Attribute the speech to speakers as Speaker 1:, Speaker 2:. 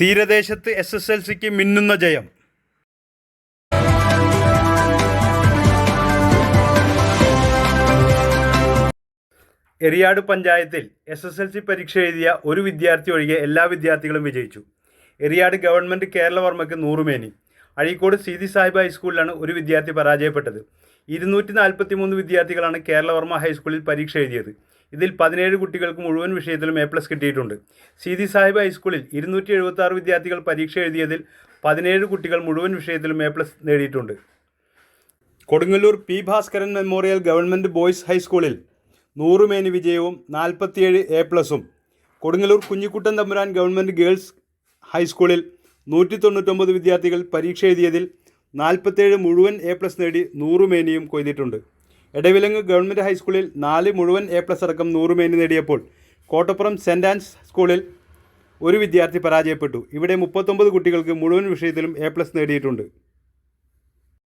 Speaker 1: തീരദേശത്ത് S S L സിക്ക് മിന്നുന്ന ജയം. എരിയാട് പഞ്ചായത്തിൽ എസ് എസ് എൽ സി പരീക്ഷ എഴുതിയ ഒരു വിദ്യാർത്ഥി ഒഴികെ എല്ലാ വിദ്യാർത്ഥികളും വിജയിച്ചു. എറിയാട് ഗവൺമെന്റ് കേരളവർമ്മയ്ക്ക് നൂറുമേനി. അഴീക്കോട് സീതി സാഹിബ് ഹൈസ്കൂളിലാണ് ഒരു വിദ്യാർത്ഥി പരാജയപ്പെട്ടത്. ഇരുന്നൂറ്റി നാൽപ്പത്തി മൂന്ന് വിദ്യാർത്ഥികളാണ് കേരളവർമ്മ ഹൈസ്കൂളിൽ പരീക്ഷ എഴുതിയത്. ഇതിൽ പതിനേഴ് കുട്ടികൾക്ക് മുഴുവൻ വിഷയത്തിലും എ പ്ലസ് കിട്ടിയിട്ടുണ്ട്. സീതി സാഹിബ് ഹൈസ്കൂളിൽ ഇരുന്നൂറ്റി എഴുപത്തി ആറ് വിദ്യാർത്ഥികൾ പരീക്ഷ എഴുതിയതിൽ പതിനേഴ് കുട്ടികൾ മുഴുവൻ വിഷയത്തിലും എ പ്ലസ് നേടിയിട്ടുണ്ട്. Kodungallur P Bhaskaran memorial government boys ഹൈസ്കൂളിൽ നൂറ് മേനി വിജയവും നാൽപ്പത്തിയേഴ് എ പ്ലസും. കൊടുങ്ങല്ലൂർ കുഞ്ഞിക്കുട്ടൻ തമ്പുരാൻ ഗവൺമെന്റ് ഗേൾസ് ഹൈസ്കൂളിൽ നൂറ്റി തൊണ്ണൂറ്റൊമ്പത് വിദ്യാർത്ഥികൾ പരീക്ഷ എഴുതിയതിൽ നാൽപ്പത്തേഴ് മുഴുവൻ എ പ്ലസ് നേടി നൂറുമേനിയും കൊയ്തിട്ടുണ്ട്. എടവിലങ്ങ് ഗവൺമെന്റ് ഹൈസ്കൂളിൽ നാല് മുഴുവൻ എ പ്ലസ് അടക്കം നൂറുമേനി നേടിയപ്പോൾ കോട്ടപ്പുറം സെന്റ് ആൻസ് സ്കൂളിൽ ഒരു വിദ്യാർത്ഥി പരാജയപ്പെട്ടു. ഇവിടെ മുപ്പത്തൊമ്പത് കുട്ടികൾക്ക് മുഴുവൻ വിഷയത്തിലും എ പ്ലസ് നേടിയിട്ടുണ്ട്.